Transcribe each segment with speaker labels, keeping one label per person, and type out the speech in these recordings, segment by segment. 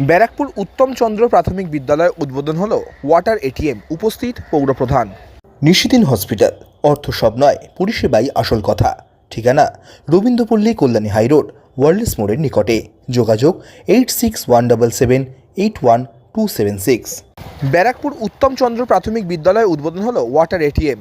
Speaker 1: ব্যারাকপুর উত্তম চন্দ্র প্রাথমিক বিদ্যালয় উদ্বোধন হলো ওয়াটার এটিএম উপস্থিত পৌরপ্রধান
Speaker 2: নিশিদিন হসপিটাল অর্থ সব নয় পরিষেবাই আসল কথা। ঠিকানা রবীন্দ্রপল্লী কল্যাণী হাইরোড ওয়ার্ল্ডস মোড়ের নিকটে। যোগাযোগ eight six one double seven eight one two seven six.
Speaker 1: Barrackpore Uttam Chandra প্রাথমিক বিদ্যালয়ে উদ্বোধন হলো ওয়াটার এটিএম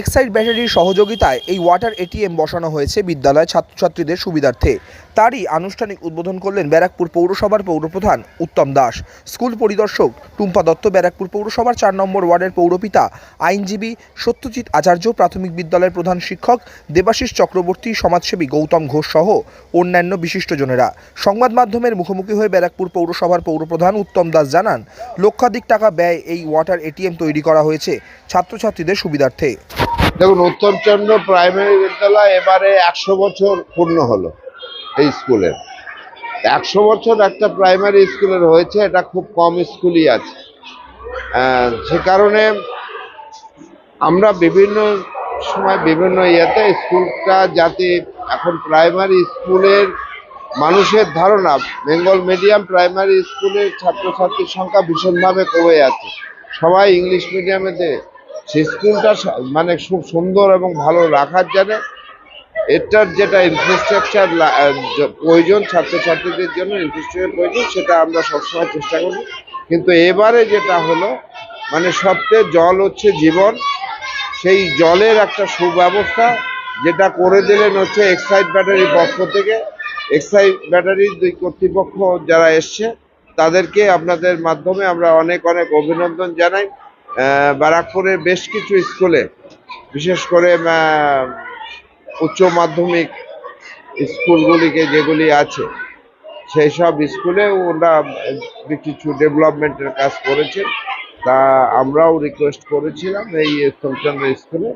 Speaker 1: এক্সাইড ব্যাটারির সহযোগিতায় এই ওয়াটার এটিএম বসানো হয়েছে বিদ্যালয় ছাত্রছাত্রীদের সুবিধার্থে। তারই আনুষ্ঠানিক উদ্বোধন করলেন ব্যারাকপুর পৌরসভার পৌরপ্রধান উত্তম দাস। স্কুল পরিদর্শক টুম্পা দত্ত ব্যারাকপুর পৌরসভার চার নম্বর ওয়ার্ডের পৌরপিতা, আইনজীবী সত্যজিৎ আচার্য, প্রাথমিক বিদ্যালয়ের প্রধান শিক্ষক দেবাশিস চক্রবর্তী, সমাজসেবী গৌতম ঘোষ সহ অন্যান্য বিশিষ্টজনেরা। সংবাদ মাধ্যমের মুখোমুখি হয়ে ব্যারাকপুর পৌরসভার পৌরপ্রধান উত্তম দাস জানান, লক্ষাধিক টাকা ব্যয় এই ওয়াটার এটিএম তৈরি করা হয়েছে ছাত্রছাত্রীদের সুবিধার্থে।
Speaker 3: দেখুন, উত্তমচন্দ্র প্রাইমারি বিদ্যালয় এবারে একশো বছর পূর্ণ হলো এই স্কুলের। একশো বছর একটা প্রাইমারি স্কুলের হয়েছে, এটা খুব কম স্কুলই আছে। সে কারণে আমরা বিভিন্ন সময় বিভিন্ন ইয়েতে স্কুলটা যাতে এখন প্রাইমারি স্কুলের মানুষের ধারণা, বেঙ্গল মিডিয়াম প্রাইমারি স্কুলের ছাত্রছাত্রীর সংখ্যা ভীষণভাবে কমে যাচ্ছে। সবাই ইংলিশ মিডিয়ামেতে সেই স্কুলটা মানে খুব সুন্দর এবং ভালো রাখার জন্য এটার যেটা ইনফ্রাস্ট্রাকচার প্রয়োজন, ছাত্রছাত্রীদের জন্য ইনফ্রাস্ট্রাকচার প্রয়োজন, সেটা আমরা সবসময় চেষ্টা করি কিন্তু এবারে যেটা হলো মানে সবচেয়ে জল হচ্ছে জীবন। সেই জলের একটা সুব্যবস্থা যেটা করে দিলেন হচ্ছে এক্সাইড ব্যাটারির পক্ষ থেকে। এক্সাইড ব্যাটারির দুই কর্তৃপক্ষ যারা এসছে, তাদেরকে আপনাদের মাধ্যমে আমরা অনেক অনেক অভিনন্দন জানাই। ব্যারাকপুরের বেশ কিছু স্কুলে, বিশেষ করে উচ্চ মাধ্যমিক স্কুলগুলিকে যেগুলি আছে, সেই সব স্কুলে ওরা কিছু ডেভেলপমেন্টের কাজ করেছে। তা আমরাও রিকোয়েস্ট করেছিলাম এই উত্তমচন্দ্র স্কুলে।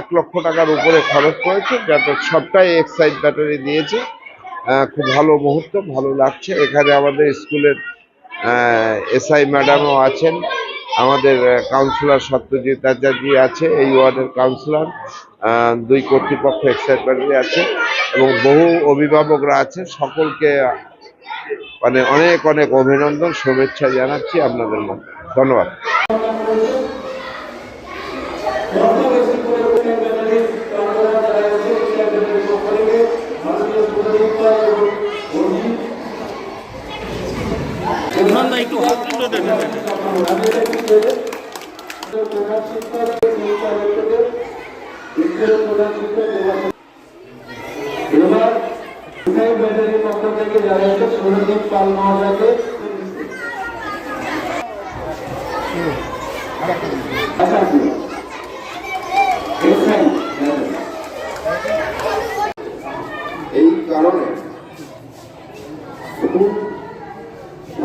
Speaker 3: এক লক্ষ টাকার উপরে খরচ করেছে, যাতে সবটাই এক্সাইড ব্যাটারি দিয়েছে। খুব ভালো মুহূর্ত, ভালো লাগছে। এখানে আমাদের স্কুলের এসআই ম্যাডামও আছেন। আমাদের কাউন্সিলর সত্যজিৎ আচার্যি আছে, এই ওয়ার্ডের কাউন্সিলর দুই কর্তৃপক্ষ এক্সাইড ব্যাটারি আছে এবং বহু অভিভাবকরা আছে। সকলকে মানে অনেক অনেক অভিনন্দন, শুভেচ্ছা জানাচ্ছি আপনাদের মধ্যে। ধন্যবাদ।
Speaker 4: এবার পক্ষ থেকে জানাচ্ছে সৌরদীপ পাল মহাশয়কে আচ্ছা, এসআই ব্যাটারি।
Speaker 3: এই কারণে